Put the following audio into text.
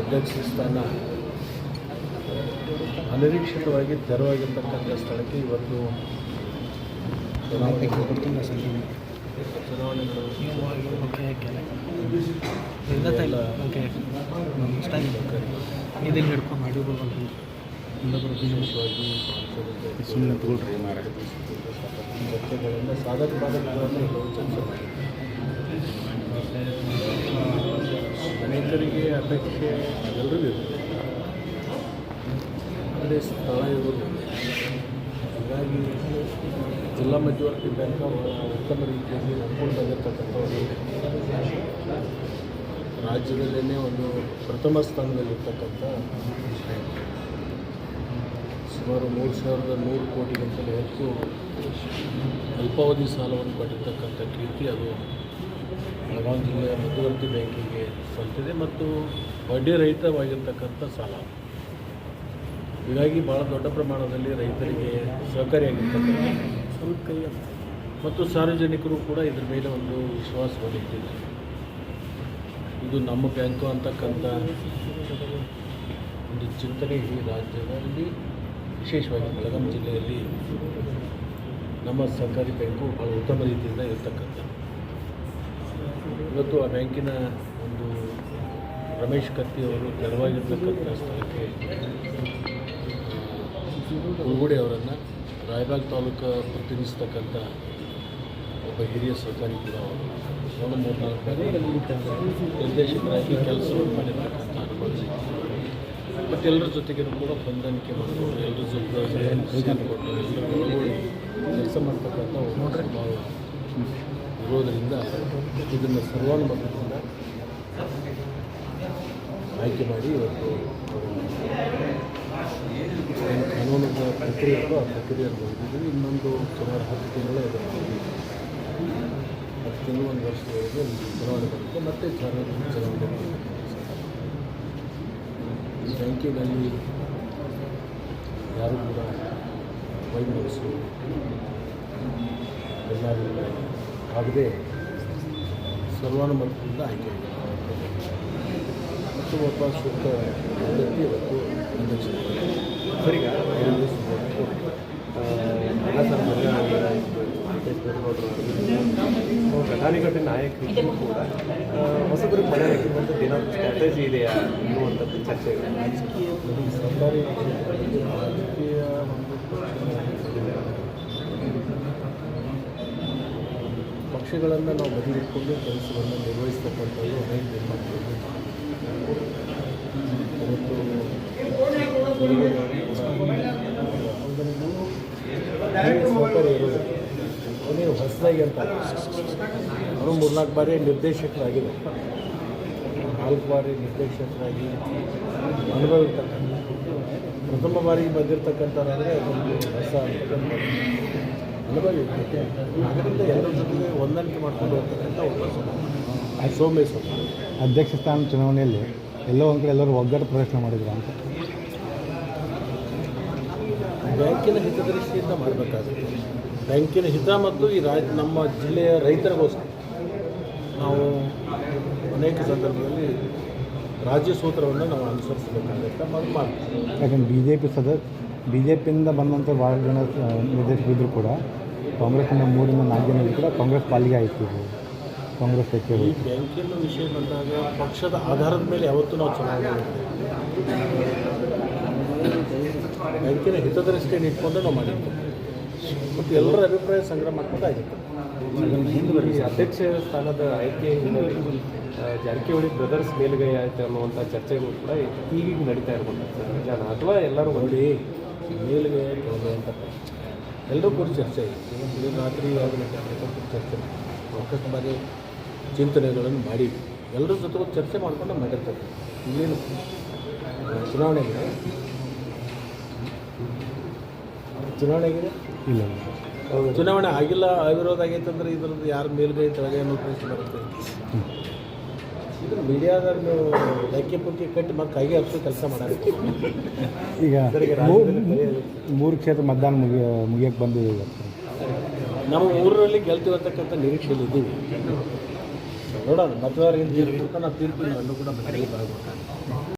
ಅಧ್ಯಕ್ಷ ಸ್ಥಾನ ಅನಿರೀಕ್ಷಿತವಾಗಿ ತೆರವಾಗಿರ್ತಕ್ಕಂಥ ಸ್ಥಳಕ್ಕೆ ಇವತ್ತು ಚುನಾವಣೆ ಚುನಾವಣೆಗಳು ಹಿಡ್ಕೊಂಡು ಮಾಡಿರ್ಬೋದು ವಿಶೇಷವಾಗಿ ಸುಮ್ಮನೆ ತಗೊಳ್ರಿ ಮಾರ ಸಾಧಕ ಬಾಧಕಗಳನ್ನು ಕೆಲವು ಚರ್ಚೆ ಮಾಡಿ ಅನೇಕರಿಗೆ ಅಪೇಕ್ಷೆ ಎಲ್ಲರಿಗೂ ಇರುತ್ತೆ ಆದರೆ ಸ್ಥಳ ಇರೋದು. ಹಾಗಾಗಿ ಜಿಲ್ಲಾ ಮಧ್ಯವರ್ತಿ ಬ್ಯಾಂಕ್ ಉತ್ತಮ ರೀತಿಯಲ್ಲಿ ನಡ್ಕೊಂಡು ಬಂದಿರತಕ್ಕಂಥ ಒಂದು ರಾಜ್ಯದಲ್ಲೇ ಒಂದು ಪ್ರಥಮ ಸ್ಥಾನದಲ್ಲಿರ್ತಕ್ಕಂಥ ಸುಮಾರು ಮೂರು ಸಾವಿರದ ನೂರು ಕೋಟಿಗಿಂತಲೂ ಹೆಚ್ಚು ಅಲ್ಪಾವಧಿ ಸಾಲವನ್ನು ಪಡೆದಿರ್ತಕ್ಕಂಥ ಕೀರ್ತಿ ಅದು ಬೆಳಗಾವಿ ಜಿಲ್ಲೆಯ ಮಧ್ಯವರ್ತಿ ಬ್ಯಾಂಕಿಗೆ ಸಲ್ತಿದೆ ಮತ್ತು ಬಡ್ಡಿ ರಹಿತವಾಗಿರ್ತಕ್ಕಂಥ ಸಾಲ. ಹೀಗಾಗಿ ಭಾಳ ದೊಡ್ಡ ಪ್ರಮಾಣದಲ್ಲಿ ರೈತರಿಗೆ ಸಹಕಾರಿಯಾಗಿರ್ತಕ್ಕಂಥ ಮತ್ತು ಸಾರ್ವಜನಿಕರು ಕೂಡ ಇದ್ರ ಮೇಲೆ ಒಂದು ವಿಶ್ವಾಸ ಇಟ್ಟಿದ್ದಾರೆ ಇದು ನಮ್ಮ ಬ್ಯಾಂಕು ಅಂತಕ್ಕಂಥ ಒಂದು ಚಿಂತನೆ ಈ ರಾಜ್ಯದಲ್ಲಿ, ವಿಶೇಷವಾಗಿ ಬೆಳಗಾವಿ ಜಿಲ್ಲೆಯಲ್ಲಿ ನಮ್ಮ ಸರ್ಕಾರಿ ಬ್ಯಾಂಕು ಭಾಳ ಉತ್ತಮ ರೀತಿಯಿಂದ ಇರ್ತಕ್ಕಂಥದ್ದು. ಇವತ್ತು ಆ ಬ್ಯಾಂಕಿನ ಒಂದು ರಮೇಶ್ ಕತ್ತಿ ಅವರು ತೆರವಾಗಿರ್ತಕ್ಕಂಥ ಸ್ಥಳಕ್ಕೆ ಉಳ್ಗುಡೆ ಅವರನ್ನು ರಾಯಬಾಗ್ ತಾಲೂಕು ಪ್ರತಿನಿಧಿಸ್ತಕ್ಕಂಥ ಒಬ್ಬ ಹಿರಿಯ ಸರ್ಕಾರಿ ಕೂಡ ಅವರು. ಒಂದು ಮೂರ್ನಾಲ್ಕು ಬಾರಿ ನಿರ್ದೇಶಕರಾಗಿ ಕೆಲಸವನ್ನು ಮಾಡಿರ್ತಕ್ಕಂಥ ಅನುಭವ. ಮತ್ತು ಎಲ್ಲರ ಜೊತೆಗೆ ಕೂಡ ಹೊಂದಾಣಿಕೆ ಮಾಡಿಕೊಂಡು, ಎಲ್ಲರ ಜೊತೆ ಕೊಟ್ಟು ಎಲ್ಲರೂ ಒಳಗೂಡಿ ಕೆಲಸ ಮಾಡ್ತಕ್ಕಂಥ ಒಬ್ಬ ಇರೋದರಿಂದ ಇದನ್ನು ಸರ್ವಾನುಮತದಿಂದ ಆಯ್ಕೆ ಮಾಡಿ ಇವತ್ತು ಕಾನೂನಿನ ಪ್ರಕ್ರಿಯೆ ಇತ್ತು ಆ ಪ್ರಕ್ರಿಯೆಯನ್ನು ಹೋಗಿದ್ದೀವಿ ಇನ್ನೊಂದು ಸುಮಾರು ಹತ್ತು ತಿಂಗಳು ಇದರಲ್ಲಿ ಹತ್ತು ತಿಂಗಳು, ಒಂದು ವರ್ಷದವರೆಗೆ ಚುನಾವಣೆ ಬರುತ್ತೆ. ಮತ್ತೆ ಸಾರ್ವಜನಿಕ ಚುನಾವಣೆ. ಈ ಬ್ಯಾಂಕಿನಲ್ಲಿ ಯಾರು ಕೂಡ ವೈಮನಸ್ಸು, ಎಲ್ಲರೂ ಆಗದೆ ಸರ್ವಾನುಮತದಿಂದ ಆಯ್ಕೆ ಮತ್ತು ಒಬ್ಬ ಸೂಕ್ತ ವ್ಯಕ್ತಿ ಇವತ್ತು. ಸರಿಗ ಘಟಾನುಘಟಿ ನಾಯಕರಿಗೂ ಕೂಡ ಹೊಸಬರಿಗೆ ಮನೆ ಹಾಕಿರುವಂಥ ದಿನ ಸ್ಟ್ರಾಟಜಿ ಇದೆಯಾ ಅನ್ನುವಂಥದ್ದು ಚರ್ಚೆಗಳು ಈ ಸರ್ಕಾರಿ ಕ್ಷೇತ್ರದಲ್ಲಿ ರಾಜಕೀಯ ಒಂದು ಪಕ್ಷಗಳನ್ನು ನಾವು ಬದಲಿಟ್ಕೊಂಡು ಕೆಲಸವನ್ನು ನಿರ್ವಹಿಸ್ತಕ್ಕಂಥದ್ದು ಅನೇಕ ಇರೋದು ಅವನೇನು ಹೊಸದಾಗಿ ಅಂತ. ಅವರು ಮೂರ್ನಾಲ್ಕು ಬಾರಿ ನಿರ್ದೇಶಕರಾಗಿದೆ ನಾಲ್ಕು ಬಾರಿ ನಿರ್ದೇಶಕರಾಗಿ ಅನುಭವ ಪ್ರಥಮ ಬಾರಿಗೆ ಬಂದಿರತಕ್ಕಂಥ ಅಂದರೆ ಹೊಸ ಅದರಿಂದ ಎಲ್ಲರ ಜೊತೆಗೆ ಹೊಂದಾಣಿಕೆ ಮಾಡ್ಕೊಂಡು ಹೋಗ್ತಕ್ಕಂಥ ಒಬ್ಬ ಸೋಮೇಶ್ವರ ಅಧ್ಯಕ್ಷ ಸ್ಥಾನ ಚುನಾವಣೆಯಲ್ಲಿ ಎಲ್ಲೋ ಒಂದು ಕಡೆ ಎಲ್ಲರೂ ಒಗ್ಗಟ್ಟು ಪ್ರದರ್ಶನ ಮಾಡಿದ್ರು ಅಂತ. ಬ್ಯಾಂಕಿನ ಹಿತದೃಷ್ಟಿಯಿಂದ ಮಾಡಬೇಕಾಗುತ್ತೆ. ಬ್ಯಾಂಕಿನ ಹಿತ ಮತ್ತು ಈ ರಾಜ್ ನಮ್ಮ ಜಿಲ್ಲೆಯ ರೈತರಿಗೋಸ್ಕರ. ನಾವು ಅನೇಕ ಸಂದರ್ಭದಲ್ಲಿ ರಾಜ್ಯ ಸೂತ್ರವನ್ನು ನಾವು ಅನುಸರಿಸಬೇಕಾಗುತ್ತೆ ಯಾಕಂದ್ರೆ ಬಿ ಜೆ ಪಿ ಸದ ಬಿ ಜೆ ಪಿಯಿಂದ ಬಂದಂಥ ಭಾಳ ಜನ ನಿರ್ದೇಶಕರಿದ್ದರೂ ಕೂಡ. ಕಾಂಗ್ರೆಸ್ಸಿಂದ ಮೂರಿಂದ ನಾಲ್ಕು ಜನ ಇದ್ರು ಕೂಡ. ಕಾಂಗ್ರೆಸ್ ಪಾಲಿಗೆ ಆಯಿತು ಕಾಂಗ್ರೆಸ್ ಈ ಬ್ಯಾಂಕಿನ ವಿಷಯ ಬಂದಾಗ ಪಕ್ಷದ ಆಧಾರದ ಮೇಲೆ ಯಾವತ್ತೂ ನಾವು ಚೆನ್ನಾಗಿ ಮಾಡ್ತೀವಿ ಬ್ಯಾಂಕಿನ ಹಿತದೃಷ್ಟಿಯನ್ನು ಇಟ್ಕೊಂಡು ನಾವು ಮಾಡಿರ್ತೀವಿ. ಮತ್ತು ಎಲ್ಲರ ಅಭಿಪ್ರಾಯ ಸಂಗ್ರಹ ಮಾಡ್ಕೊಂಡು ಆಗಿತ್ತು. ಅಧ್ಯಕ್ಷ ಸ್ಥಾನದ ಆಯ್ಕೆ ಹಿನ್ನೆಲೆಯಲ್ಲಿ ಜಾರಕಿಹೊಳಿ ಬ್ರದರ್ಸ್ ಮೇಲುಗೈ ಆಯಿತು ಅನ್ನುವಂಥ ಚರ್ಚೆಗಳು ಕೂಡ ಈಗೀಗ ನಡೀತಾ ಇರ್ಬೋದು ಸರ್ ಅಥವಾ ಎಲ್ಲರೂ ನೋಡಿ ಮೇಲಿಗೆ ಕೆಳಗೆ ಅಂತ ಎಲ್ಲರೂ ಕೂಡ ಚರ್ಚೆ ಇದೆ. ಇವತ್ತು ರಾತ್ರಿ ಆಗಲಿಕ್ಕೆ ಚರ್ಚೆ ಸಾಕಷ್ಟು ಬಾರಿ ಚಿಂತನೆಗಳನ್ನು ಮಾಡಿ. ಎಲ್ಲರ ಜೊತೆಗೂ ಚರ್ಚೆ ಮಾಡ್ಕೊಂಡು ಮಾಡಿರ್ತಾರೆ ಇಲ್ಲೇನು ಚುನಾವಣೆಗೆ ಚುನಾವಣೆಗೆ ಇಲ್ಲ. ಚುನಾವಣೆ ಆಗಿಲ್ಲ ಆಗಿರೋದಾಗೈತಂದ್ರೆ ಇದ್ರದ್ದು ಯಾರ ಮೇಲ್ಗೈ ಕೆಳಗೆ ಅನ್ನೋ ಪ್ರಶ್ನೆ ಬರುತ್ತೆ. ನೀವು ಲಕ್ಕೆ ಪುಕ್ಕಿ ಕಟ್ಟಿ ಮತ್ತೆ ಕೈಗೆ ಹಚ್ಚು ಕೆಲಸ ಮಾಡಾರೆ ಈಗ ಮೂರು ಕ್ಷೇತ್ರ ಮತದಾನ ಮುಗಿಯ ಮುಗಿಯಕ್ಕೆ ಬಂದಿದೆ ನಮ್ಮ ಊರಲ್ಲಿ ಗೆಲ್ತೀವಿ ಅಂತಕ್ಕಂಥ ನಿರೀಕ್ಷೆಯಲ್ಲಿ ಇದ್ದೀವಿ. ನೋಡೋಣ ಮತದಾರರಿಗೆ ತೀರ್ಪು ನಾವು ತೀರ್ಪು ಕೂಡ ಭಾಗವಹಿಸ್ತಾರೆ